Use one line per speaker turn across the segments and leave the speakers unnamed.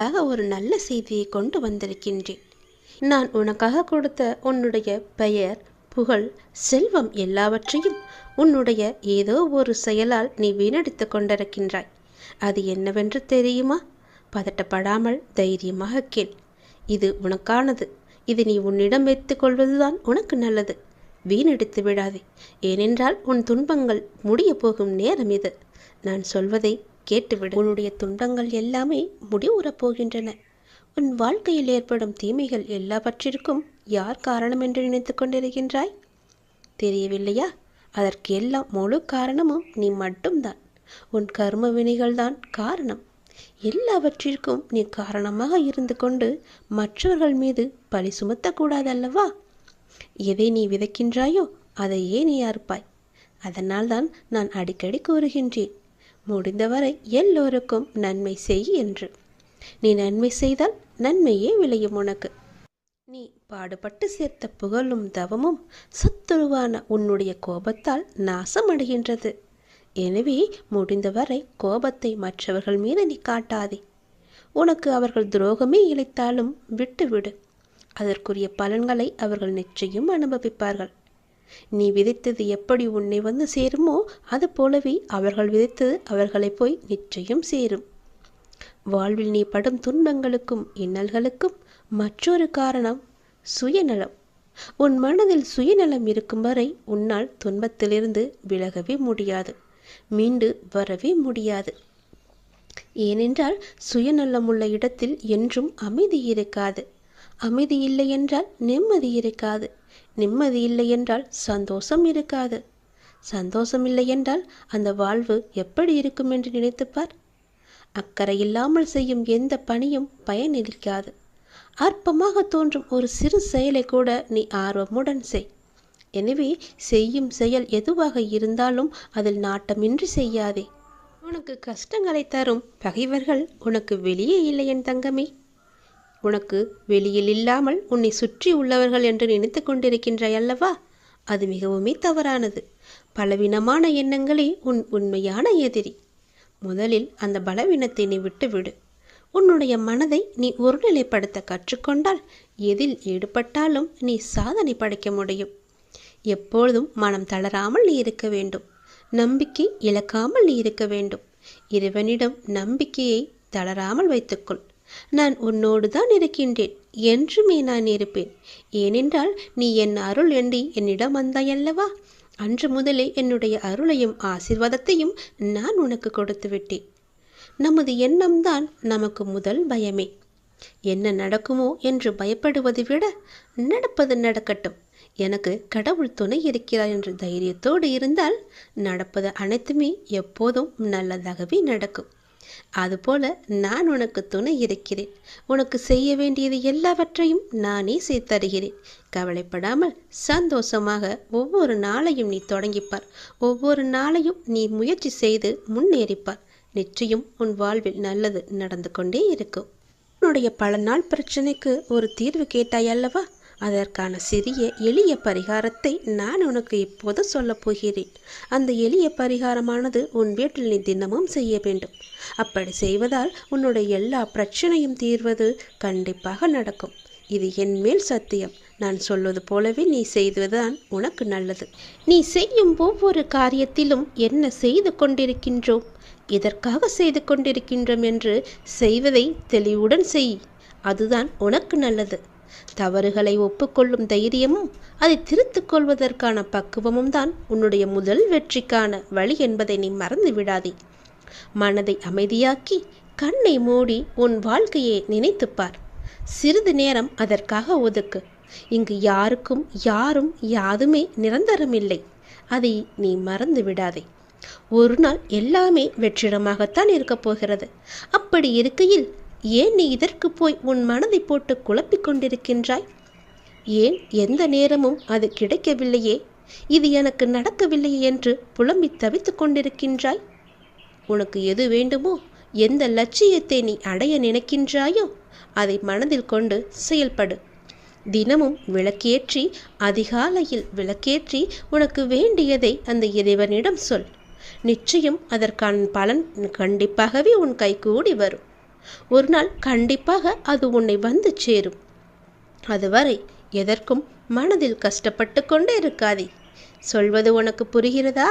ஆக ஒரு நல்ல செய்தியை கொண்டு வந்திருக்கின்றேன். நான் உனக்காக கொடுத்த உன்னுடைய பெயர் புகழ் செல்வம் எல்லாவற்றையும் உன்னுடைய ஏதோ ஒரு செயலால் நீ வீணடித்து கொண்டிருக்கின்றாய். அது என்னவென்று தெரியுமா? பதட்டப்படாமல் தைரியமாக கேள். இது உனக்கானது. இது நீ உன்னிடம் வைத்துக் கொள்வதுதான் உனக்கு நல்லது. வீணடித்து விடாதே. ஏனென்றால் உன் துன்பங்கள் முடிய போகும் நேரம் இது. நான் சொல்வதை கேட்டுவிடு. உன்னுடைய துன்பங்கள் எல்லாமே முடிவுறப் போகின்றன. உன் வாழ்க்கையில் ஏற்படும் தீமைகள் எல்லாவற்றிற்கும் யார் காரணம் என்று நினைத்து கொண்டிருக்கின்றாய்? தெரியவில்லையா? அதற்கு எல்லாம் முழு காரணமும் நீ மட்டும்தான். உன் கர்ம வினைகள்தான் காரணம். எல்லாவற்றிற்கும் நீ காரணமாக இருந்து கொண்டு மற்றவர்கள் மீது பழி சுமத்தக்கூடாதல்லவா? எதை நீ விதைக்கின்றாயோ அதையே நீ அறுப்பாய். அதனால்தான் நான் அடிக்கடி கூறுகின்றேன். முடிந்தவரை எல்லோருக்கும் நன்மை செய் என்று. நீ நன்மை செய்தால் நன்மையே விளையும் உனக்கு. நீ பாடுபட்டு சேர்த்த புகழும் தவமும் சத்துருவான உன்னுடைய கோபத்தால் நாசமடைகின்றது. எனவே முடிந்தவரை கோபத்தை மற்றவர்கள் மீது நீ காட்டாதே. உனக்கு அவர்கள் துரோகமே இழைத்தாலும் விட்டுவிடு. அதற்குரிய பலன்களை அவர்கள் நிச்சயம் அனுபவிப்பார்கள். நீ விதைத்தது எப்படி உன்னை வந்து சேருமோ அது போலவே அவர்கள் விதைத்தது அவர்களை போய் நிச்சயம் சேரும். வாழ்வில் நீ படும் துன்பங்களுக்கும் இன்னல்களுக்கும் மற்றொரு காரணம் சுயநலம். உன் மனதில் சுயநலம் இருக்கும் வரை உன்னால் துன்பத்திலிருந்து விலகவே முடியாது மீண்டு வரவே முடியாது. ஏனென்றால் சுயநலம் உள்ள இடத்தில் என்றும் அமைதி இருக்காது. அமைதி இல்லை என்றால் நிம்மதி இருக்காது. நிம்மதி இல்லை என்றால் சந்தோஷம் இருக்காது. சந்தோஷம் இல்லை என்றால் அந்த வாழ்வு எப்படி இருக்கும் என்று நினைத்துப்பார் அக்கறை இல்லாமல் செய்யும் எந்த பணியும் பயனளிக்காது அற்பமாக தோன்றும் ஒரு சிறு செயலை கூட நீ ஆர்வமுடன் செய். எனவே செய்யும் செயல் எதுவாக இருந்தாலும் அதில் நாட்டமின்றி செய்யாதே. உனக்கு கஷ்டங்களை தரும் பகைவர்கள் உனக்கு வெளியே இல்லை என் தங்கமே. உனக்கு வெளியில் இல்லாமல் உன்னை சுற்றி உள்ளவர்கள் என்று நினைத்து கொண்டிருக்கின்றாய் அல்லவா? அது மிகவுமே தவறானது. பலவீனமான எண்ணங்களே உன் உண்மையான எதிரி. முதலில் அந்த பலவீனத்தை நீ விட்டுவிடு. உன்னுடைய மனதை நீ ஒருநிலைப்படுத்த கற்றுக்கொண்டால் எதில் ஈடுபட்டாலும் நீ சாதனை படைக்க முடியும். எப்பொழுதும் மனம் தளராமல் நீ இருக்க வேண்டும். நம்பிக்கை இழக்காமல் நீ இருக்க வேண்டும். இறைவனிடம் நம்பிக்கையை தளராமல் வைத்துக்கொள். நான் உன்னோடு தான் இருக்கின்றேன் என்றுமே நான் இருப்பேன். ஏனென்றால் நீ என் அருள் என்று என்னிடம் வந்தாயல்லவா? அன்று முதலே என்னுடைய அருளையும் ஆசிர்வாதத்தையும் நான் உனக்கு கொடுத்து விட்டேன் நமது எண்ணம்தான் நமக்கு முதல் பயமே. என்ன நடக்குமோ என்று பயப்படுவதை விட நடப்பது நடக்கட்டும். எனக்கு கடவுள் துணை இருக்கிறார் என்ற தைரியத்தோடு இருந்தால் நடப்பது அனைத்துமே எப்போதும் நல்லதாகவே நடக்கும். அதுபோல நான் உனக்கு துணை இருக்கிறேன். உனக்கு செய்ய வேண்டியது எல்லாவற்றையும் நானே செய்து தருகிறேன் கவலைப்படாமல் சந்தோஷமாக ஒவ்வொரு நாளையும் நீ தொடங்கிப்பார். ஒவ்வொரு நாளையும் நீ முயற்சி செய்து முன்னேறிப்பார். நிச்சயம் உன் வாழ்வில் நல்லது நடந்து கொண்டே இருக்கும். உன்னுடைய பல நாள் பிரச்சனைக்கு ஒரு தீர்வு கேட்டாய் அல்லவா? அதற்கான சிறிய எளிய பரிகாரத்தை நான் உனக்கு இப்போது சொல்லப் போகிறேன். அந்த எளிய பரிகாரமானது உன் வீட்டில் நீ தினமும் செய்ய வேண்டும். அப்படி செய்வதால் உன்னுடைய எல்லா பிரச்சனையும் தீர்வது கண்டிப்பாக நடக்கும். இது என் மேல் சத்தியம். நான் சொல்வது போலவே நீ செய்வதுதான் உனக்கு நல்லது. நீ செய்யும் ஒவ்வொரு காரியத்திலும் என்ன செய்து கொண்டிருக்கின்றோம்? எதற்காக செய்து கொண்டிருக்கின்றோம் என்று செய்வதை தெளிவுடன் செய். அதுதான் உனக்கு நல்லது. தவறுகளை ஒப்புக்கொள்ளும் தைரியமும் அதை திருத்திக் கொள்வதற்கான பக்குவமும் தான் உன்னுடைய முதல் வெற்றிக்கான வழி என்பதை நீ மறந்து விடாதே. மனதை அமைதியாக்கி கண்ணை மூடி உன் வாழ்க்கையை நினைத்துப்பார் சிறிது நேரம் அதற்காக ஒதுக்கு. இங்கு யாருக்கும் யாரும் யாதுமே நிரந்தரமில்லை. அதை நீ மறந்து விடாதே. ஒரு நாள் எல்லாமே வெற்றிடமாகத்தான் இருக்கப் போகிறது. அப்படி இருக்கையில் ஏன் நீ இதற்கு போய் உன் மனதை போட்டு குழப்பிக் கொண்டிருக்கின்றாய்? ஏன் எந்த நேரமும் அது கிடைக்கவில்லையே? இது எனக்கு நடக்கவில்லையே என்று புலம்பி தவித்துக் கொண்டிருக்கின்றாய். உனக்கு எது வேண்டுமோ எந்த லட்சியத்தை நீ அடைய நினைக்கின்றாயோ அதை மனதில் கொண்டு செயல்படு. தினமும் விளக்கேற்றி அதிகாலையில் விளக்கேற்றி உனக்கு வேண்டியதை அந்த இறைவனிடம் சொல். நிச்சயம் அதற்கான பலன் கண்டிப்பாகவே உன் கைகூடி வரும். ஒரு நாள் கண்டிப்பாக அது உன்னை வந்து சேரும். அதுவரை எதற்கும் மனதில் கஷ்டப்பட்டு கொண்டே இருக்காதே. சொல்வது உனக்கு புரிகிறதா?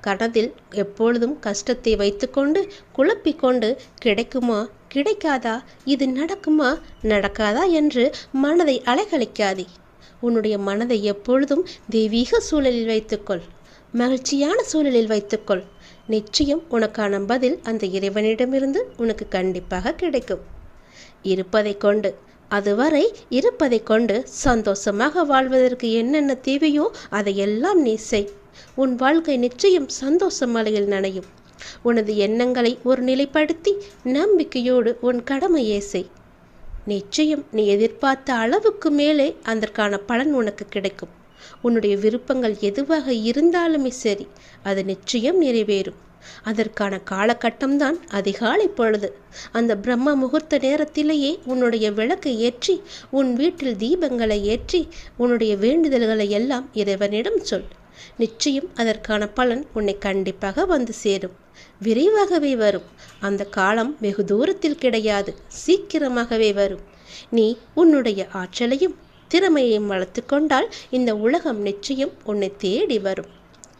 கனதில் எப்பொழுதும் கஷ்டத்தை வைத்துக்கொண்டு குழப்பிக்கொண்டு கிடைக்குமா? கிடைக்காதா? இது நடக்குமா? நடக்காதா என்று மனதை அலைகழிக்காதே. உன்னுடைய மனதை எப்பொழுதும் தெய்வீக சூழலில் வைத்துக்கொள் மகிழ்ச்சியான சூழலில் வைத்துக்கொள் நிச்சயம் உனக்கான பதில் அந்த இறைவனிடமிருந்து உனக்கு கண்டிப்பாக கிடைக்கும். இருப்பதை கொண்டு அதுவரை இருப்பதை கொண்டு சந்தோஷமாக வாழ்வதற்கு என்னென்ன தேவையோ அதையெல்லாம் நீ செய். உன் வாழ்க்கை நிச்சயம் சந்தோஷ மலையில் நனையும். உனது எண்ணங்களை ஒரு நிலைப்படுத்தி நம்பிக்கையோடு உன் கடமையே செய். நிச்சயம் நீ எதிர்பார்த்த அளவுக்கு மேலே அதற்கான பலன் உனக்கு கிடைக்கும். உன்னுடைய விருப்பங்கள் எதுவாக இருந்தாலுமே சரி அது நிச்சயம் நிறைவேறும். அதற்கான காலகட்டம்தான் அதிகாலை பொழுது. அந்த பிரம்ம முகூர்த்த நேரத்திலேயே உன்னுடைய விளக்கை ஏற்றி உன் வீட்டில் தீபங்களை ஏற்றி உன்னுடைய வேண்டுதல்களை எல்லாம் இறைவனிடம் சொல். நிச்சயம் அதற்கான பலன் உன்னை கண்டிப்பாக வந்து சேரும். விரைவாகவே வரும். அந்த காலம் வெகு தூரத்தில் கிடையாது. சீக்கிரமாகவே வரும். நீ உன்னுடைய ஆற்றலையும் திறமையையும் வளர்த்து கொண்டால் இந்த உலகம் நிச்சயம் உன்னை தேடி வரும்.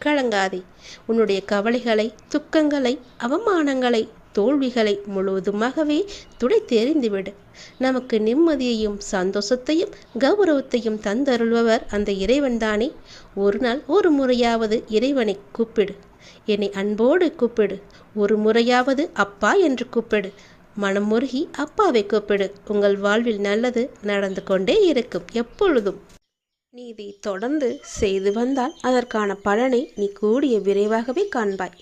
கலங்காதே. உன்னுடைய கவலைகளை துக்கங்களை அவமானங்களை தோல்விகளை முழுவதுமாகவே துடை தெரிந்துவிடு. நமக்கு நிம்மதியையும் சந்தோஷத்தையும் கௌரவத்தையும் தந்தருள்பவர் அந்த இறைவன்தானே. ஒரு நாள் ஒரு முறையாவது இறைவனை கூப்பிடு. என்னை அன்போடு கூப்பிடு. ஒரு முறையாவது அப்பா என்று கூப்பிடு. மனம் முருகி அப்பாவை கூப்பிடு. உங்கள் வாழ்வில் நல்லது நடந்து கொண்டே இருக்கும் எப்பொழுதும். நீ இதை தொடர்ந்து செய்து வந்தால் அதற்கான பலனை நீ கூடிய விரைவாகவே காண்பாய்.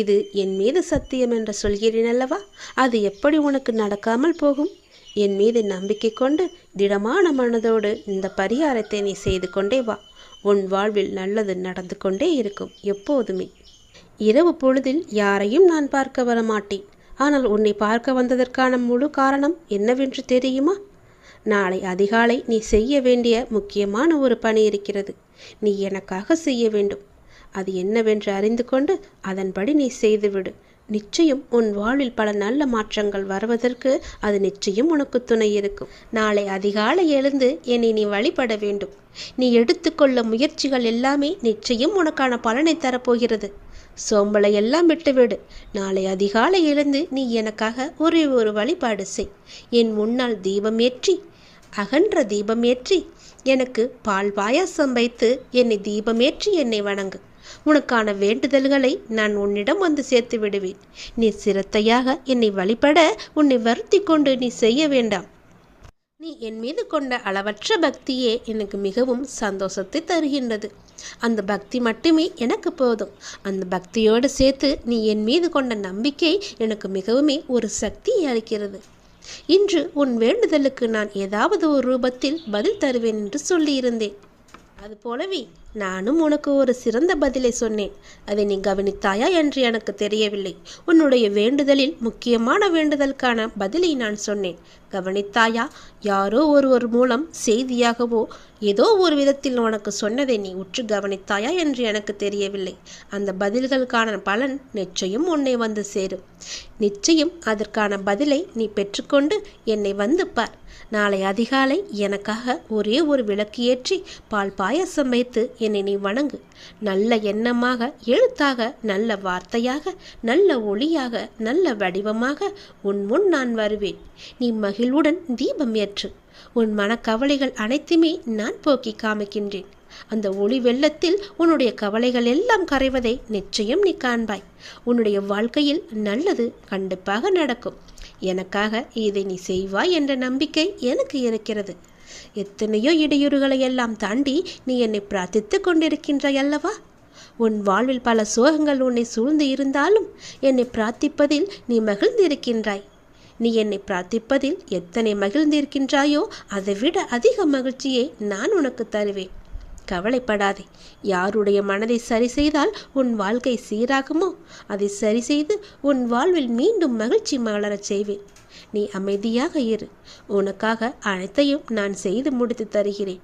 இது என் மீது சத்தியம் என்று சொல்கிறேன் அல்லவா? அது எப்படி உனக்கு நடக்காமல் போகும்? என் மீது நம்பிக்கை கொண்டு திடமான மனதோடு இந்த பரிகாரத்தை நீ செய்து கொண்டே வா. உன் வாழ்வில் நல்லது நடந்து கொண்டே இருக்கும் எப்போதுமே. இரவு பொழுதில் யாரையும் நான் பார்க்க வரமாட்டேன். ஆனால் உன்னை பார்க்க வந்ததற்கான முழு காரணம் என்னவென்று தெரியுமா? நாளை அதிகாலை நீ செய்ய வேண்டிய முக்கியமான ஒரு பணி இருக்கிறது. நீ எனக்காக செய்ய வேண்டும். அது என்னவென்று அறிந்து கொண்டு அதன்படி நீ செய்துவிடு. நிச்சயம் உன் வாழ்வில் பல நல்ல மாற்றங்கள் வருவதற்கு அது நிச்சயம் உனக்கு துணை இருக்கும். நாளை அதிகாலை எழுந்து என்னை நீ வழிபட வேண்டும். நீ எடுத்துக்கொள்ள முயற்சிகள் எல்லாமே நிச்சயம் உனக்கான பலனை தரப்போகிறது. சோம்பலை எல்லாம் விட்டுவிடு. நாளை அதிகாலை எழுந்து நீ எனக்காக ஒரே ஒரு வழிபாடு செய். என் முன்னால் தீபம் ஏற்றி அகன்ற தீபம் ஏற்றி எனக்கு பால் பாயாசம் வைத்து என்னை தீபமேற்றி என்னை வணங்கு. உனக்கான வேண்டுதல்களை நான் உன்னிடம் வந்து சேர்த்து விடுவேன். நீ சிரத்தையாக என்னை வழிபட உன்னை வருத்தி கொண்டு நீ செய்ய வேண்டாம். நீ என் மீது கொண்ட அளவற்ற பக்தியே எனக்கு மிகவும் சந்தோஷத்தை தருகின்றது. அந்த பக்தி மட்டுமே எனக்கு போதும். அந்த பக்தியோடு சேர்த்து நீ என் மீது கொண்ட நம்பிக்கை எனக்கு மிகவுமே ஒரு சக்தியை அளிக்கிறது. இன்று உன் வேண்டுதலுக்கு நான் ஏதாவது ஒரு ரூபத்தில் பதில் தருவேன் என்று சொல்லியிருந்தேன். அது போலவே நானும் உனக்கு ஒரு சிறந்த பதிலை சொன்னேன். அதை நீ கவனித்தாயா என்று எனக்கு தெரியவில்லை. உன்னுடைய வேண்டுதலில் முக்கியமான வேண்டுதலுக்கான பதிலை நான் சொன்னேன். கவனித்தாயா? யாரோ ஒருவர் மூலம் செய்தியாகவோ ஏதோ ஒரு விதத்தில் உனக்கு சொன்னதை நீ உற்று கவனித்தாயா என்று எனக்கு தெரியவில்லை. அந்த பதில்களுக்கான பலன் நிச்சயம் உன்னை வந்து சேரும். நிச்சயம் அதற்கான பதிலை நீ பெற்றுக்கொண்டு என்னை வந்து பார். நாளை அதிகாலை எனக்காக ஒரே ஒரு விளக்கு ஏற்றி பால் பாய் வைத்து என்னை நீ வணங்கு. நல்ல எண்ணமாக எழுத்தாக நல்ல வார்த்தையாக நல்ல ஒளியாக நல்ல வடிவமாக உன் முன் நான் வருவேன். நீ மகிழ்வுடன் தீபம் ஏற்று. உன் மனக்கவலைகள் அனைத்துமே நான் போக்கி காமிக்கின்றேன். அந்த ஒளி வெள்ளத்தில் உன்னுடைய கவலைகள் எல்லாம் கரைவதை நிச்சயம் நீ காண்பாய். உன்னுடைய வாழ்க்கையில் நல்லது கண்டிப்பாக நடக்கும். எனக்காக இதை நீ செய்வாய் என்ற நம்பிக்கை எனக்கு இருக்கிறது. எத்தனையோ இடையூறுகளை எல்லாம் தாண்டி நீ என்னை பிரார்த்தித்து கொண்டிருக்கின்றாய் அல்லவா? உன் வாழ்வில் பல சோகங்கள் உன்னை சூழ்ந்து இருந்தாலும் என்னை பிரார்த்திப்பதில் நீ மகிழ்ந்திருக்கின்றாய். நீ என்னை பிரார்த்திப்பதில் எத்தனை மகிழ்ந்திருக்கின்றாயோ அதைவிட அதிக மகிழ்ச்சியை நான் உனக்கு தருவேன். கவலைப்படாதே. யாருடைய மனதை சரி செய்தால் உன் வாழ்க்கை சீராகுமோ? அதை சரி செய்து உன் வாழ்வில் மீண்டும் மகிழ்ச்சி மலரச் செய்வேன். நீ அமைதியாக இரு. உனக்காக அனைத்தையும் நான் செய்து முடித்து தருகிறேன்.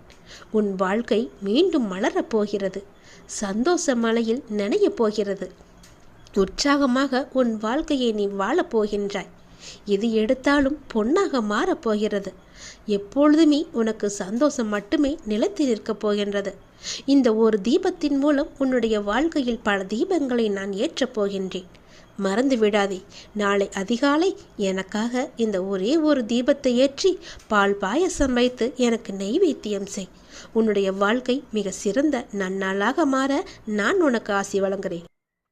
உன் வாழ்க்கை மீண்டும் மலரப் போகிறது. சந்தோஷ மலையில் நனையப் போகிறது. உற்சாகமாக உன் வாழ்க்கையை நீ வாழப் போகின்றாய். எது எடுத்தாலும் பொன்னாக மாறப்போகிறது எப்பொழுதுமே உனக்கு சந்தோஷம் மட்டுமே நிலைத்து நிற்கப் போகின்றது. இந்த ஒரு தீபத்தின் மூலம் உன்னுடைய வாழ்க்கையில் பல தீபங்களை நான் ஏற்றப் போகின்றேன். மறந்து விடாதே. நாளை அதிகாலை எனக்காக இந்த ஒரே ஒரு தீபத்தை ஏற்றி பால் பாயசம் வைத்து எனக்கு நெய்வேத்தியம் செய். உன்னுடைய வாழ்க்கை மிக சிறந்த நன்னாளாக மாற நான் உனக்கு ஆசி வழங்குகிறேன்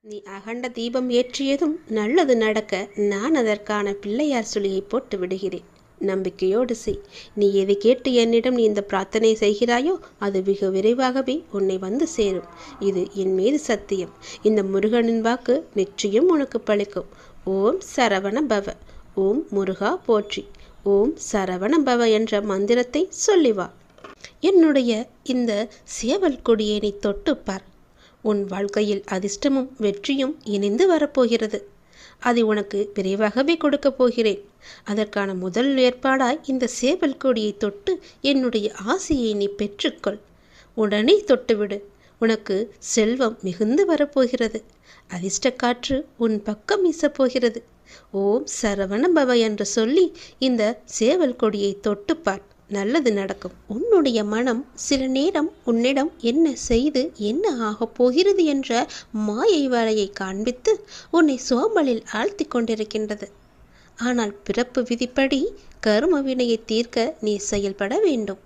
நீ அகண்ட தீபம் ஏற்றியதும் நல்லது நடக்க நான் அதற்கான பிள்ளையார் சுழியை போட்டு விடுகிறேன். நம்பிக்கையோடு செய். நீ எதை கேட்டு என்னிடம் நீ இந்த பிரார்த்தனை செய்கிறாயோ அது மிக விரைவாகவே உன்னை வந்து சேரும். இது என் மீது சத்தியம். இந்த முருகனின் வாக்கு நிச்சயம் உனக்கு பழிக்கும். ஓம் சரவண பவ ஓம் முருகா போற்றி. ஓம் சரவண பவ என்ற மந்திரத்தை சொல்லி வா. என்னுடைய இந்த சேவல் கொடியை நீ தொட்டுப்பார் உன் வாழ்க்கையில் அதிர்ஷ்டமும் வெற்றியும் இணைந்து வரப்போகிறது. அதை உனக்கு விரைவாகவே கொடுக்கப் போகிறேன். அதற்கான முதல் ஏற்பாடாய் இந்த சேவல் கொடியை தொட்டு என்னுடைய ஆசையை நீ பெற்றுக்கொள். உடனே தொட்டுவிடு. உனக்கு செல்வம் மிகுந்து வரப்போகிறது. அதிர்ஷ்ட காற்று உன் பக்கம் வீசப்போகிறது. ஓம் சரவண பவ என்று சொல்லி இந்த சேவல் கொடியை தொட்டுப்பார். நல்லது நடக்கும். உன்னுடைய மனம் சில நேரம் உன்னிடம் என்ன செய்து என்ன ஆகப் போகிறது என்ற மாயை வேலையை காண்பித்து உன்னை சோம்பலில் ஆழ்த்தி கொண்டிருக்கின்றது. ஆனால் பிறப்பு விதிப்படி கரும வினையை தீர்க்க நீ செயல்பட வேண்டும்.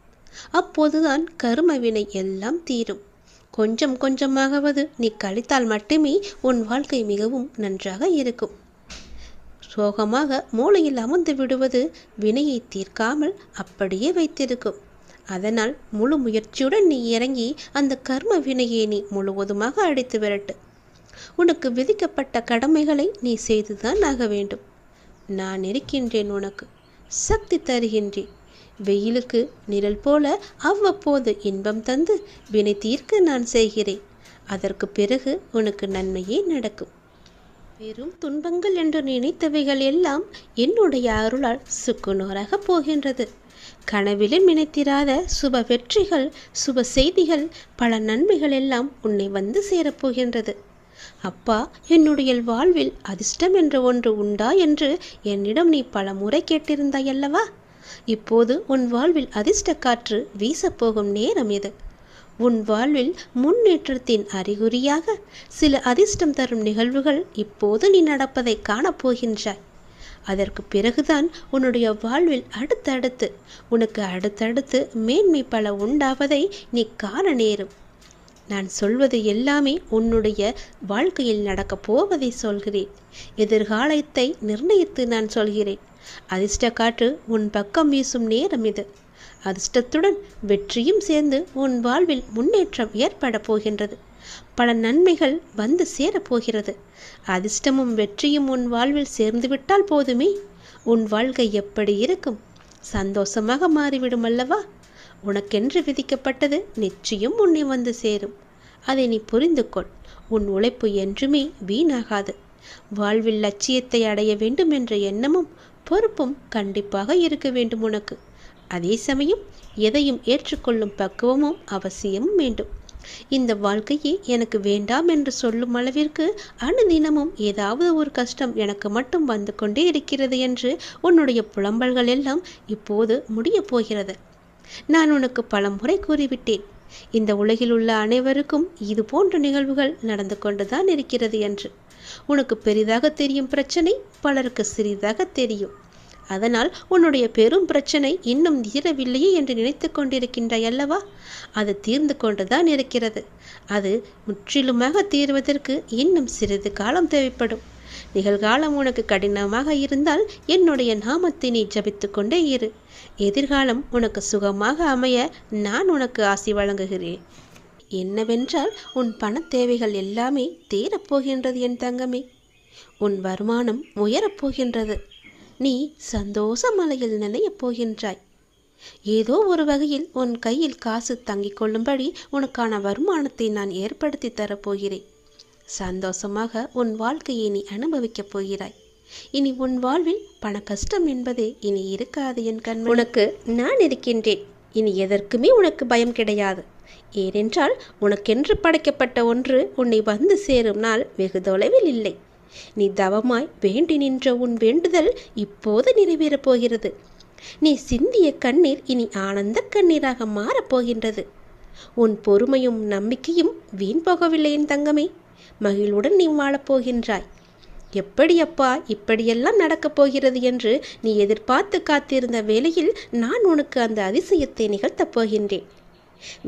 அப்போதுதான் கரும வினை எல்லாம் தீரும். கொஞ்சம் கொஞ்சமாகவது நீ கழித்தால் மட்டுமே உன் வாழ்க்கை மிகவும் நன்றாக இருக்கும். சோகமாக மூளையில் அமர்ந்து விடுவது வினையை தீர்க்காமல் அப்படியே வைத்திருக்கும். அதனால் முழு முயற்சியுடன் நீ இறங்கி அந்த கர்ம வினையை நீ முழுவதுமாக அடித்து விரட்டு. உனக்கு விதிக்கப்பட்ட கடமைகளை நீ செய்துதான் ஆக வேண்டும். நான் இருக்கின்றேன் உனக்கு. சக்தி தருகின்றேன். வெயிலுக்கு நிழல் போல அவ்வப்போது இன்பம் தந்து வினை தீர்க்க நான் செய்கிறேன். அதற்கு பிறகு உனக்கு நன்மையே நடக்கும். பெரும் துன்பங்கள் என்று நினைத்தவைகள் எல்லாம் என்னுடைய அருளால் சுக்குநூறாக போகின்றது. கனவிலும் நினைத்திராத சுப வெற்றிகள் சுப செய்திகள் பல நன்மைகள் எல்லாம் உன்னை வந்து சேரப்போகின்றது அப்பா என்னுடைய வாழ்வில் அதிர்ஷ்டம் என்ற ஒன்று உண்டா என்று என்னிடம் நீ பல முறை கேட்டிருந்தாய் அல்லவா? இப்போது உன் வாழ்வில் அதிர்ஷ்ட காற்று வீசப்போகும் நேரம் இது. உன் வாழ்வில் முன்னேற்றத்தின் அறிகுறியாக சில அதிர்ஷ்டம் தரும் நிகழ்வுகள் இப்போது நீ நடப்பதை காணப்போகின்றாய் அதற்கு பிறகுதான் உன்னுடைய வாழ்வில் அடுத்தடுத்து உனக்கு அடுத்தடுத்து மேன்மை பல உண்டாவதை நீ காண நேரும். நான் சொல்வது எல்லாமே உன்னுடைய வாழ்க்கையில் நடக்கப் போவதை சொல்கிறேன். எதிர்காலத்தை நிர்ணயித்து நான் சொல்கிறேன். அதிர்ஷ்ட காற்று உன் பக்கம் வீசும் நேரம் இது. அதிர்ஷ்டத்துடன் வெற்றியும் சேர்ந்து உன் வாழ்வில் முன்னேற்றம் ஏற்பட போகின்றது. பல நன்மைகள் வந்து சேரப்போகிறது அதிர்ஷ்டமும் வெற்றியும் உன் வாழ்வில் சேர்ந்துவிட்டால் போதுமே. உன் வாழ்க்கை எப்படி இருக்கும்? சந்தோஷமாக மாறிவிடும் அல்லவா? உனக்கென்று விதிக்கப்பட்டது நிச்சயம் உன்னை வந்து சேரும். அதை நீ புரிந்து கொள். உன் உழைப்பு என்றுமே வீணாகாது. வாழ்வில் லட்சியத்தை அடைய வேண்டும் என்ற எண்ணமும் பொறுப்பும் கண்டிப்பாக இருக்க வேண்டும் உனக்கு. அதே சமயம் எதையும் ஏற்றுக்கொள்ளும் பக்குவமும் அவசியமும் வேண்டும். இந்த வாழ்க்கையே எனக்கு வேண்டாம் என்று சொல்லும் அளவிற்கு அனுதினமும் ஏதாவது ஒரு கஷ்டம் எனக்கு மட்டும் வந்து கொண்டே இருக்கிறது என்று உன்னுடைய புலம்பல்கள் எல்லாம் இப்போது முடியப் போகிறது. நான் உனக்கு பல முறை கூறிவிட்டேன். இந்த உலகில் உள்ள அனைவருக்கும் இது போன்ற நிகழ்வுகள் நடந்து கொண்டுதான் இருக்கிறது என்று. உனக்கு பெரிதாக தெரியும் பிரச்சனை பலருக்கு சிறிதாக தெரியும். அதனால் உன்னுடைய பெரும் பிரச்சனை இன்னும் தீரவில்லையே என்று நினைத்து கொண்டிருக்கின்றாய் அல்லவா? அது தீர்ந்து கொண்டுதான் இருக்கிறது. அது முற்றிலுமாக தீர்வதற்கு இன்னும் சிறிது காலம் தேவைப்படும். நிகழ்காலம் உனக்கு கடினமாக இருந்தால் என்னுடைய நாமத்தை நீ ஜபித்து கொண்டே இரு. எதிர்காலம் உனக்கு சுகமாக அமைய நான் உனக்கு ஆசி வழங்குகிறேன். என்னவென்றால் உன் பண தேவைகள் எல்லாமே தீரப்போகின்றது என் தங்கமே. உன் வருமானம் உயரப்போகின்றது. நீ சந்தோஷ மலையில் நினைய போகின்றாய். ஏதோ ஒரு வகையில் உன் கையில் காசு தங்கிக் கொள்ளும்படி உனக்கான வருமானத்தை நான் ஏற்படுத்தி தரப்போகிறேன் சந்தோஷமாக உன் வாழ்க்கையை நீ அனுபவிக்கப் போகிறாய். இனி உன் வாழ்வில் பண கஷ்டம் என்பதே இனி இருக்காது என் கண் உனக்கு நான் இருக்கின்றேன். இனி எதற்குமே உனக்கு பயம் கிடையாது. ஏனென்றால் உனக்கென்று படைக்கப்பட்ட ஒன்று உன்னை வந்து சேரும் நாள் வெகு தொலைவில் இல்லை. நீ தவமாய் வேண்டி நின்ற உன் வேண்டுதல் இப்போது நிறைவேறப் போகிறது. நீ சிந்திய கண்ணீர் இனி ஆனந்த கண்ணீராக மாறப்போகின்றது உன் பொறுமையும் நம்பிக்கையும் வீண் போகவில்லை என் தங்கமே. மகிழ்வுடன் நீ வாழப்போகின்றாய் எப்படி அப்பா இப்படியெல்லாம் நடக்கப் போகிறது என்று நீ எதிர்பார்த்து காத்திருந்த வேளையில் நான் உனக்கு அந்த அதிசயத்தை நிகழ்த்தப் போகின்றேன்.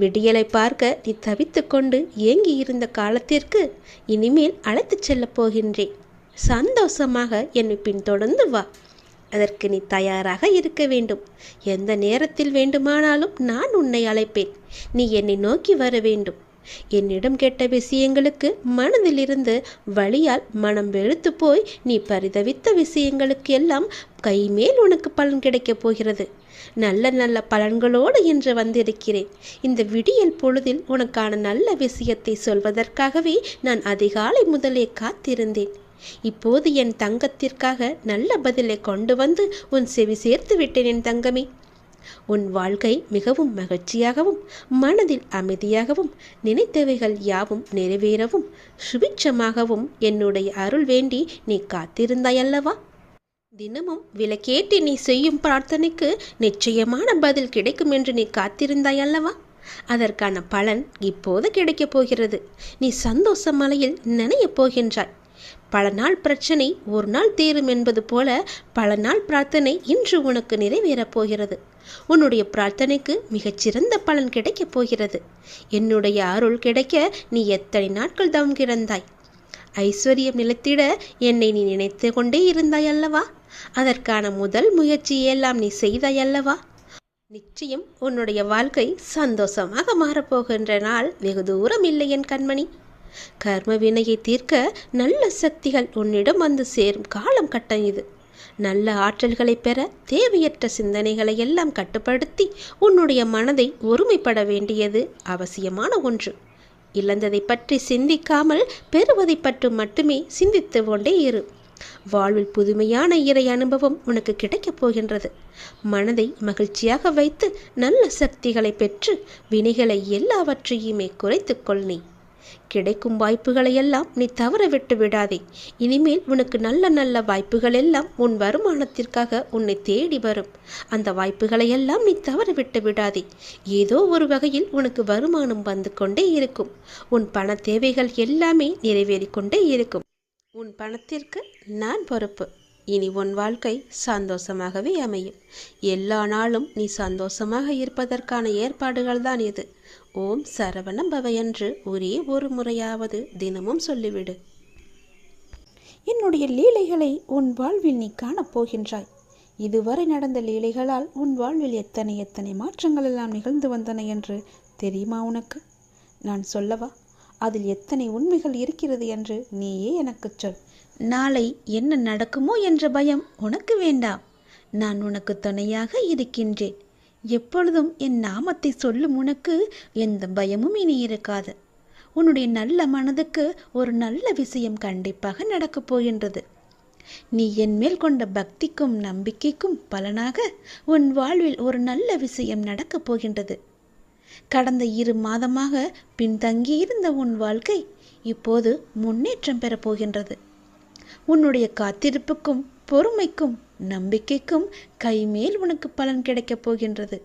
விடியலை பார்க்க நீ தவித்துக்கொண்டு ஏங்கி இருந்த காலத்திற்கு இனிமேல் அழைத்துச் செல்லப் போகின்றேன் சந்தோஷமாக என்னை பின்தொடர்ந்து வா. அதற்கு நீ தயாராக இருக்க வேண்டும். எந்த நேரத்தில் வேண்டுமானாலும் நான் உன்னை அழைப்பேன். நீ என்னை நோக்கி வர வேண்டும். என்னிடம் கேட்ட விஷயங்களுக்கு மனதிலிருந்து வழியால் மனம் வெளுத்து போய் நீ பரிதவித்த விஷயங்களுக்கு எல்லாம் கைமேல் உனக்கு பலன் கிடைக்கப் போகிறது. நல்ல நல்ல பலன்களோடு என்று வந்திருக்கிறேன். இந்த விடியல் பொழுதில் உனக்கான நல்ல விஷயத்தை சொல்வதற்காகவே நான் அதிகாலை முதலே காத்திருந்தேன். இப்போது என் தங்கத்திற்காக நல்ல பதிலை கொண்டு வந்து உன் செவி சேர்த்து விட்டேன் என் தங்கமே. உன் வாழ்க்கை மிகவும் மகிழ்ச்சியாகவும் மனதில் அமைதியாகவும் நினைத்தவைகள் யாவும் நிறைவேறவும் சுபிட்சமாகவும் என்னுடைய அருள் வேண்டி நீ காத்திருந்தாயல்லவா? தினமும் விலக்கேட்டி நீ செய்யும் பிரார்த்தனைக்கு நிச்சயமான பதில் கிடைக்கும் என்று நீ காத்திருந்தாய் அல்லவா? அதற்கான பலன் இப்போது கிடைக்கப் போகிறது. நீ சந்தோஷ மலையில் நினையப் போகின்றாய். பல நாள் பிரச்சனை ஒரு நாள் தீரும் என்பது போல பல நாள் பிரார்த்தனை இன்று உனக்கு நிறைவேறப் போகிறது. உன்னுடைய பிரார்த்தனைக்கு மிகச்சிறந்த பலன் கிடைக்கப் போகிறது. என்னுடைய அருள் கிடைக்க நீ எத்தனை நாட்கள் தவம் கிடந்தாய்? ஐஸ்வர்யம் நிலைத்திட என்னை நீ நினைத்து கொண்டே இருந்தாய் அல்லவா? அதற்கான முதல் முயற்சி எல்லாம் நீ செய்தாயல்லவா? நிச்சயம் உன்னுடைய வாழ்க்கை சந்தோஷமாக மாறப்போகின்ற நாள் வெகு தூரம் இல்லை என் கண்மணி. கர்ம வினையை தீர்க்க நல்ல சக்திகள் உன்னிடம் வந்து சேரும் காலம் கட்டம் இது. நல்ல ஆற்றல்களை பெற தேவையற்ற சிந்தனைகளை எல்லாம் கட்டுப்படுத்தி உன்னுடைய மனதை ஒருமைப்பட வேண்டியது அவசியமான ஒன்று. இழந்ததை பற்றி சிந்திக்காமல் பெறுவதை பற்றி மட்டுமே சிந்தித்து கொண்டே இரு. வாழ்வில் புதுமையான இறை அனுபவம் உனக்கு கிடைக்கப் போகின்றது. மனதை மகிழ்ச்சியாக வைத்து நல்ல சக்திகளை பெற்று வினைகளை எல்லாவற்றையுமே குறைத்துக்கொள் நீ. கிடைக்கும் வாய்ப்புகளை எல்லாம் நீ தவற விட்டு விடாதே. இனிமேல் உனக்கு நல்ல நல்ல வாய்ப்புகள் எல்லாம் உன் வருமானத்திற்காக உன்னை தேடி வரும். அந்த வாய்ப்புகளை எல்லாம் நீ தவற விட்டு விடாதே. ஏதோ ஒரு வகையில் உனக்கு வருமானம் வந்து கொண்டே இருக்கும். உன் பண தேவைகள் எல்லாமே நிறைவேறிக் கொண்டே இருக்கும். உன் பணத்திற்கு நான் பொறுப்பு. இனி உன் வாழ்க்கை சந்தோஷமாகவே அமையும். எல்லா நாளும் நீ சந்தோஷமாக இருப்பதற்கான ஏற்பாடுகள் தான் இது. ஓம் சரவணம் பவ என்று ஒரே ஒரு முறையாவது தினமும் சொல்லிவிடு.
என்னுடைய லீலைகளை உன் வாழ்வில் நீ காணப்போகின்றாய் இதுவரை நடந்த லீலைகளால் உன் வாழ்வில் எத்தனை எத்தனை மாற்றங்கள் எல்லாம் நிகழ்ந்து வந்தன என்று தெரியுமா உனக்கு? நான் சொல்லவா? அதில் எத்தனை உண்மைகள் இருக்கிறது என்று நீயே எனக்குச் சொல். நாளை என்ன நடக்குமோ என்ற பயம் உனக்கு வேண்டாம் நான் உனக்கு துணையாக இருக்கின்றேன். எப்பொழுதும் என் நாமத்தை சொல்லும் உனக்கு எந்த பயமும் இனி இருக்காது. உன்னுடைய நல்ல மனதுக்கு ஒரு நல்ல விஷயம் கண்டிப்பாக நடக்கப் போகின்றது. நீ என் மேல் கொண்ட பக்திக்கும் நம்பிக்கைக்கும் பலனாக உன் வாழ்வில் ஒரு நல்ல விஷயம் நடக்கப் போகின்றது. கடந்த இரு மாதமாக பின்தங்கியிருந்த உன் வாழ்க்கை இப்போது முன்னேற்றம் பெறப்போகின்றது உன்னுடைய காத்திருப்புக்கும் பொறுமைக்கும் நம்பிக்கைக்கும் கைமேல் உனக்கு பலன் கிடைக்கப் போகின்றது.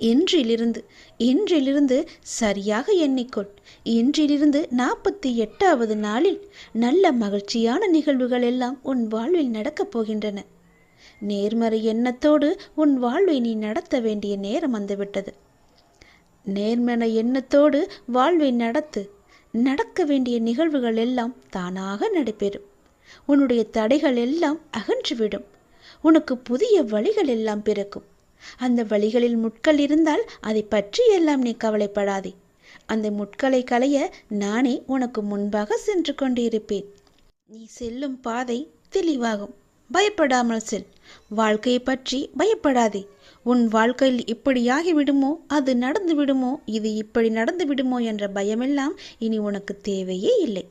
இன்றிலிருந்து இன்றிலிருந்து சரியாக எண்ணிக்கொள். இன்றிலிருந்து நாற்பத்தி எட்டாவது நாளில் நல்ல மகிழ்ச்சியான நிகழ்வுகள் எல்லாம் உன் வாழ்வில் நடக்கப் போகின்றன. நேர்மறை எண்ணத்தோடு உன் வாழ்வை நீ நடத்த வேண்டிய நேரம் வந்துவிட்டது. நேர்மன எண்ணத்தோடு வாழ்வை நடத்து நடக்க வேண்டிய நிகழ்வுகள் எல்லாம் தானாக நடைபெறும். உன்னுடைய தடைகள் எல்லாம் அகன்றுவிடும். உனக்கு புதிய வழிகள் எல்லாம் பிறக்கும். அந்த வழிகளில் முட்கள் இருந்தால் அதை பற்றி எல்லாம் நீ கவலைப்படாதே. அந்த முட்களை களைய நானே உனக்கு முன்பாக சென்று கொண்டிருப்பேன். நீ செல்லும் பாதை தெளிவாகும். பயப்படாமல் செல். வாழ்க்கையை பற்றி பயப்படாதே. உன் வாழ்க்கையில் இப்படியாகி விடுமோ அது நடந்து விடுமோ இது இப்படி நடந்து விடுமோ என்ற பயமெல்லாம் இனி உனக்கு தேவையே இல்லை.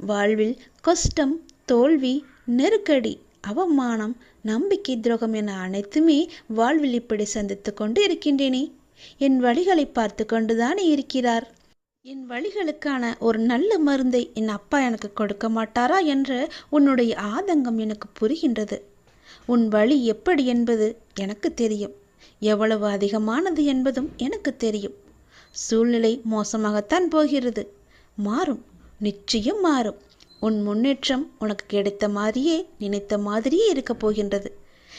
வாழ்வில் கஷ்டம் தோல்வி நெருக்கடி அவமானம் நம்பிக்கை துரோகம் என அனைத்துமே வாழ்வில் இப்படி சந்தித்து கொண்டு இருக்கின்றேனே. என் வழிகளை பார்த்து கொண்டுதானே இருக்கிறார். என் வழிகளுக்கான ஒரு நல்ல மருந்தை என் அப்பா எனக்கு கொடுக்க மாட்டாரா என்று உன்னுடைய ஆதங்கம் எனக்கு புரிகின்றது. உன் வழி எப்படி என்பது எனக்கு தெரியும். எவ்வளவு அதிகமானது என்பதும் எனக்கு தெரியும். சூழ்நிலை மோசமாகத்தான் போகிறது. மாறும். நிச்சயம் மாறும். உன் முன்னேற்றம் உனக்கு கிடைத்த மாதிரியே நினைத்த மாதிரியே இருக்கப் போகின்றது.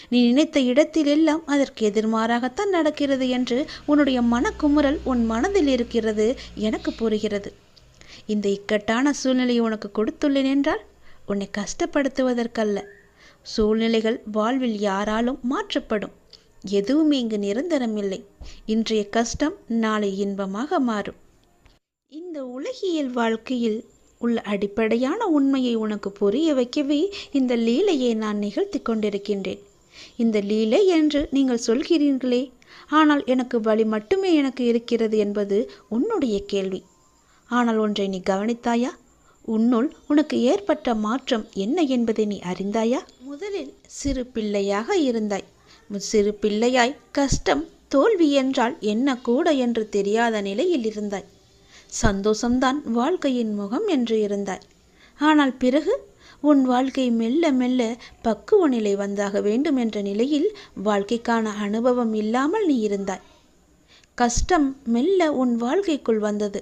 நீ நினைத்த இடத்தில் எல்லாம் அதற்கு எதிர்மாறாகத்தான் நடக்கிறது என்று உன்னுடைய மனக்குமுறல் உன் மனதில் இருக்கிறது எனக்கு புரிகிறது. இந்த இக்கட்டான சூழ்நிலையை உனக்கு கொடுத்துள்ளேன் என்றால் உன்னை கஷ்டப்படுத்துவதற்கல்ல. சூழ்நிலைகள் வாழ்வில் யாராலும் மாற்றப்படும். எதுவுமே இங்கு நிரந்தரமில்லை. இன்றைய கஷ்டம் நாளை இன்பமாக மாறும். இந்த உலகியல் வாழ்க்கையில் உள்ள அடிப்படையான உண்மையை உனக்கு புரிய வைக்கவே இந்த லீலையை நான் நிகழ்த்தி கொண்டிருக்கின்றேன். இந்த லீலை என்று நீங்கள் சொல்கிறீர்களே ஆனால் எனக்கு வழி மட்டுமே எனக்கு இருக்கிறது என்பது உன்னுடைய கேள்வி. ஆனால் ஒன்றை நீ கவனித்தாயா? உன்னுள் உனக்கு ஏற்பட்ட மாற்றம் என்ன என்பதை நீ அறிந்தாயா? முதலில் சிறு பிள்ளையாக இருந்தாய். சிறு பிள்ளையாய் கஷ்டம் தோல்வி என்றால் என்ன கூட என்று தெரியாத நிலையில் இருந்தாய். சந்தோஷம்தான் வாழ்க்கையின் முகம் என்று இருந்தாய். ஆனால் பிறகு உன் வாழ்க்கை மெல்ல மெல்ல பக்குவ நிலை வந்தாக வேண்டும் என்ற நிலையில் வாழ்க்கைக்கான அனுபவம் இல்லாமல் நீ இருந்தாய். கஷ்டம் மெல்ல உன் வாழ்க்கைக்குள் வந்தது.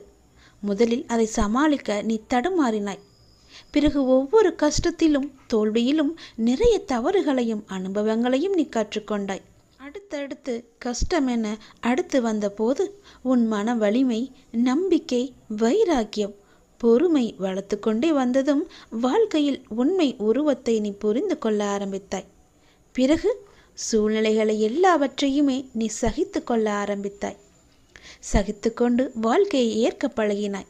முதலில் அதை சமாளிக்க நீ தடுமாறினாய். பிறகு ஒவ்வொரு கஷ்டத்திலும் தோல்வியிலும் நிறைய தவறுகளையும் அனுபவங்களையும் நீ கற்றுக்கொண்டாய். அடுத்தடுத்து கஷ்டம் என அடுத்து வந்தபோது உன் மன வலிமை நம்பிக்கை வைராக்கியம் பொறுமை வளர்த்து கொண்டே வந்ததும் வாழ்க்கையில் உண்மை உருவத்தை நீ புரிந்து கொள்ள ஆரம்பித்தாய். பிறகு சூழ்நிலைகளை எல்லாவற்றையுமே நீ சகித்து கொள்ள ஆரம்பித்தாய். சகித்துக்கொண்டு வாழ்க்கையை ஏற்க பழகினாய்.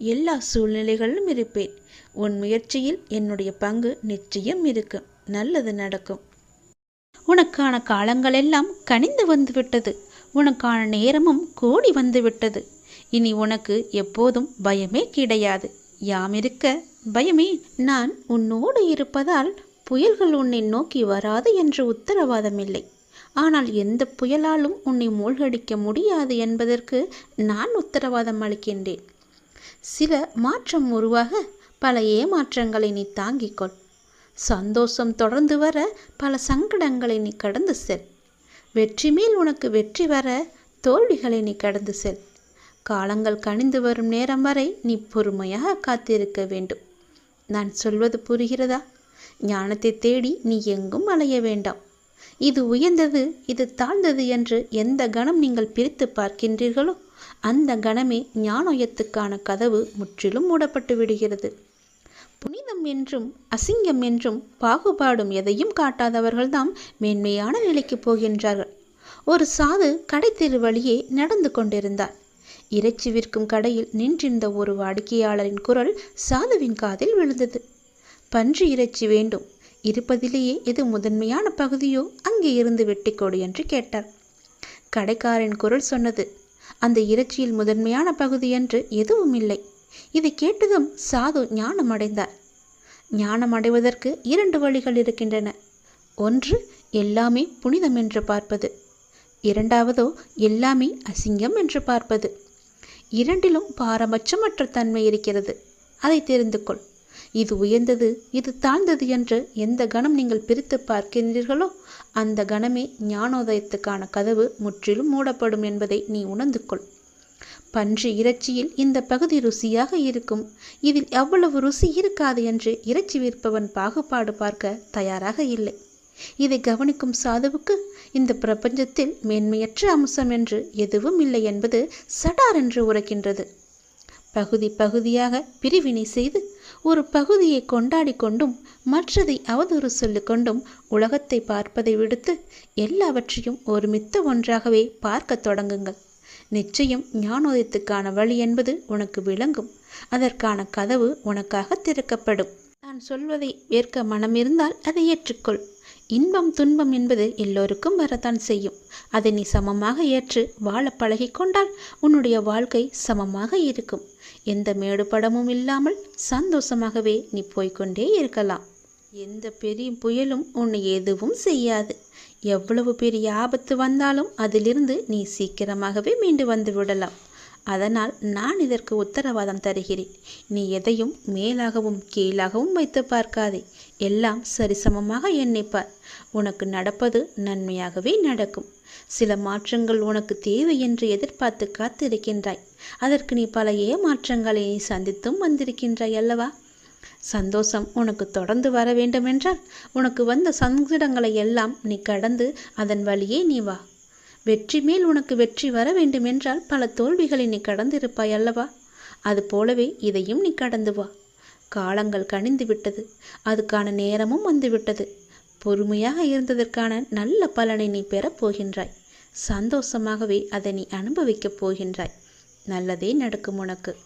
எல்லா சூழ்நிலைகளிலும் இருப்பேன். உன் முயற்சியில் என்னுடைய பங்கு நிச்சயம் இருக்கும் நல்லது நடக்கும். உனக்கான காலங்களெல்லாம் கனிந்து வந்துவிட்டது. உனக்கான நேரமும் கூடி வந்துவிட்டது. இனி உனக்கு எப்போதும் பயமே கிடையாது. யாம் இருக்க பயமே. நான் உன்னோடு இருப்பதால் புயல்கள் உன்னை நோக்கி வராது என்று உத்தரவாதம் இல்லை ஆனால் எந்த புயலாலும் உன்னை மூழ்கடிக்க முடியாது என்பதற்கு நான் உத்தரவாதம் அளிக்கின்றேன். சில மாற்றம் உருவாக பல ஏமாற்றங்களை நீ தாங்கிக்கொள் சந்தோஷம் தொடர்ந்து வர பல சங்கடங்களை நீ கடந்து செல். வெற்றி மேல் உனக்கு வெற்றி வர தோல்விகளை நீ கடந்து செல். காலங்கள் கனிந்து வரும் நேரம் வரை நீ பொறுமையாக காத்திருக்க வேண்டும். நான் சொல்வது புரிகிறதா? ஞானத்தை தேடி நீ எங்கும் அலைய வேண்டாம். இது உயர்ந்தது இது தாழ்ந்தது என்று எந்த கணம் நீங்கள் பிரித்து பார்க்கின்றீர்களோ? அந்த கணமே ஞானோயத்துக்கான கதவு முற்றிலும் மூடப்பட்டு விடுகிறது. புனிதம் என்றும் அசிங்கம் என்றும் பாகுபாடும் எதையும் காட்டாதவர்கள்தாம் மேன்மையான நிலைக்கு போகின்றார்கள். ஒரு சாது கடைத்தெரு வழியே நடந்து கொண்டிருந்தார். இறைச்சி விற்கும் கடையில் நின்றிருந்த ஒரு வாடிக்கையாளரின் குரல் சாதுவின் காதில் விழுந்தது. பன்றி இறைச்சி வேண்டும். இருப்பதிலேயே எது முதன்மையான பகுதியோ அங்கே இருந்து வெட்டிக்கொடு என்று கேட்டார். கடைக்காரன் குரல் சொன்னது அந்த இறைச்சியில் முதன்மையான பகுதி என்று எதுவும் இல்லை. இதை கேட்டதும் சாது ஞானம் அடைந்தார் ஞானம் அடைவதற்கு இரண்டு வழிகள் இருக்கின்றன. ஒன்று எல்லாமே புனிதம் என்று பார்ப்பது. இரண்டாவதோ எல்லாமே அசிங்கம் என்று பார்ப்பது. இரண்டிலும் பாரபட்சமற்ற தன்மை இருக்கிறது. அதை தெரிந்து கொள் இது உயர்ந்தது இது தாழ்ந்தது என்று எந்த கணம் நீங்கள் பிரித்து பார்க்கின்றீர்களோ அந்த கணமே ஞானோதயத்துக்கான கதவு முற்றிலும் மூடப்படும் என்பதை நீ உணர்ந்து கொள் பன்றி இறைச்சியில் இந்த பகுதி ருசியாக இருக்கும். இதில் எவ்வளவு ருசி இருக்காது என்று இறைச்சி விற்பவன் பாகுபாடு பார்க்க தயாராக இல்லை. இதை கவனிக்கும் சாதுவுக்கு இந்த பிரபஞ்சத்தில் மேன்மையற்ற அம்சம் என்று எதுவும் இல்லை என்பது சடார் என்று உரைக்கின்றது. பகுதி பகுதியாக பிரிவினை செய்து ஒரு பகுதியை கொண்டாடி கொண்டும் மற்றதை அவதூறு சொல்லிக் கொண்டும் உலகத்தை பார்ப்பதை விடுத்து எல்லாவற்றையும் ஒருமித்த ஒன்றாகவே பார்க்கத் தொடங்குங்கள். நிச்சயம் ஞானோதயத்துக்கான வழி என்பது உனக்கு விளங்கும். அதற்கான கதவு உனக்காக திறக்கப்படும். நான் சொல்வதை ஏற்க மனமிருந்தால் அதை ஏற்றுக்கொள். இன்பம் துன்பம் என்பது எல்லோருக்கும் வரத்தான் செய்யும். அதை நீ சமமாக ஏற்று வாழ பழகிக்கொண்டால் உன்னுடைய வாழ்க்கை சமமாக இருக்கும். எந்த மேடுபடமும் இல்லாமல் சந்தோஷமாகவே நீ போய்க்கொண்டே இருக்கலாம். எந்த பெரிய புயலும் உன்னை எதுவும் செய்யாது. எவ்வளவு பெரிய ஆபத்து வந்தாலும் அதிலிருந்து நீ சீக்கிரமாகவே மீண்டு வந்து விடலாம். அதனால் நான் இதற்கு உத்தரவாதம் தருகிறேன். நீ எதையும் மேலாகவும் கீழாகவும் வைத்து பார்க்காதே. எல்லாம் சரிசமமாக எண்ணிப்பார். உனக்கு நடப்பது நன்மையாகவே நடக்கும். சில மாற்றங்கள் உனக்கு தேவை என்று எதிர்பார்த்து காத்திருக்கின்றாய். அதற்கு நீ பல ஏமாற்றங்களை நீ சந்தித்தும் வந்திருக்கின்றாய் அல்லவா? சந்தோஷம் உனக்கு தொடர்ந்து வர வேண்டுமென்றால் உனக்கு வந்த சங்கடங்களை எல்லாம் நீ கடந்து அதன் வழியே நீ வா. வெற்றி மேல் உனக்கு வெற்றி வர வேண்டுமென்றால் பல தோல்விகளை நீ கடந்திருப்பாய் அல்லவா? அது போலவே இதையும் நீ கடந்து வா. காலங்கள் கனிந்து விட்டது அதுக்கான நேரமும் வந்துவிட்டது. பொறுமையாக இருந்ததற்கான நல்ல பலனை நீ பெறப் போகின்றாய். சந்தோஷமாகவே அதை நீ அனுபவிக்கப் போகின்றாய். நல்லதே நடக்கும் உனக்கு.